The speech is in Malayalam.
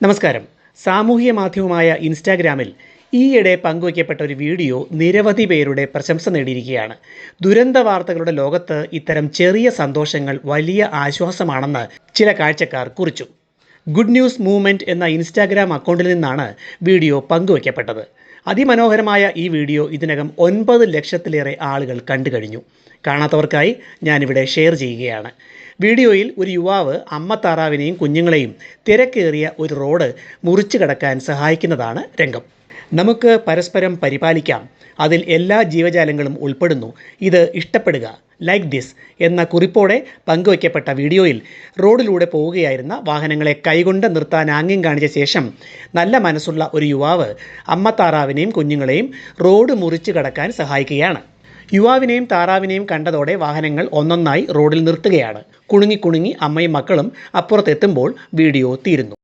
നമസ്കാരം. സാമൂഹ്യ മാധ്യമമായ ഇൻസ്റ്റാഗ്രാമിൽ ഈയിടെ പങ്കുവയ്ക്കപ്പെട്ട ഒരു വീഡിയോ നിരവധി പേരുടെ പ്രശംസ നേടിയിരിക്കുകയാണ്. ദുരന്ത വാർത്തകളുടെ ലോകത്ത് ഇത്തരം ചെറിയ സന്തോഷങ്ങൾ വലിയ ആശ്വാസമാണെന്ന് ചില കാഴ്ചക്കാർ കുറിച്ചു. ഗുഡ് ന്യൂസ് മൂവ്മെന്റ് എന്ന ഇൻസ്റ്റാഗ്രാം അക്കൗണ്ടിൽ നിന്നാണ് വീഡിയോ പങ്കുവയ്ക്കപ്പെട്ടത്. അതിമനോഹരമായ ഈ വീഡിയോ ഇതിനകം ഒൻപത് ലക്ഷത്തിലേറെ ആളുകൾ കണ്ടു കഴിഞ്ഞു. കാണാത്തവർക്കായി ഞാനിവിടെ ഷെയർ ചെയ്യുകയാണ്. വീഡിയോയിൽ ഒരു യുവാവ് അമ്മ താറാവിനെയും കുഞ്ഞുങ്ങളെയും തിരക്കേറിയ ഒരു റോഡ് മുറിച്ചു കടക്കാൻ സഹായിക്കുന്നതാണ് രംഗം. നമുക്ക് പരസ്പരം പരിപാലിക്കാം. അതിൽ എല്ലാ ജീവജാലങ്ങളും ഉൾപ്പെടുന്നു. ഇത് ഇഷ്ടപ്പെടുക. ലൈക്ക് ദിസ് എന്ന കുറിപ്പോടെ പങ്കുവയ്ക്കപ്പെട്ട വീഡിയോയിൽ റോഡിലൂടെ പോവുകയായിരുന്ന വാഹനങ്ങളെ കൈകൊണ്ട് നിർത്താൻ ആംഗ്യം കാണിച്ച ശേഷം നല്ല മനസ്സുള്ള ഒരു യുവാവ് അമ്മ താറാവിനെയും കുഞ്ഞുങ്ങളെയും റോഡ് മുറിച്ചു കടക്കാൻ സഹായിക്കുകയാണ്. യുവാവിനെയും താറാവിനെയും കണ്ടതോടെ വാഹനങ്ങൾ ഒന്നൊന്നായി റോഡിൽ നിർത്തുകയാണ്. കുണുങ്ങി കുണുങ്ങി അമ്മയും മക്കളും അപ്പുറത്തെത്തുമ്പോൾ വീഡിയോ തീരുന്നു.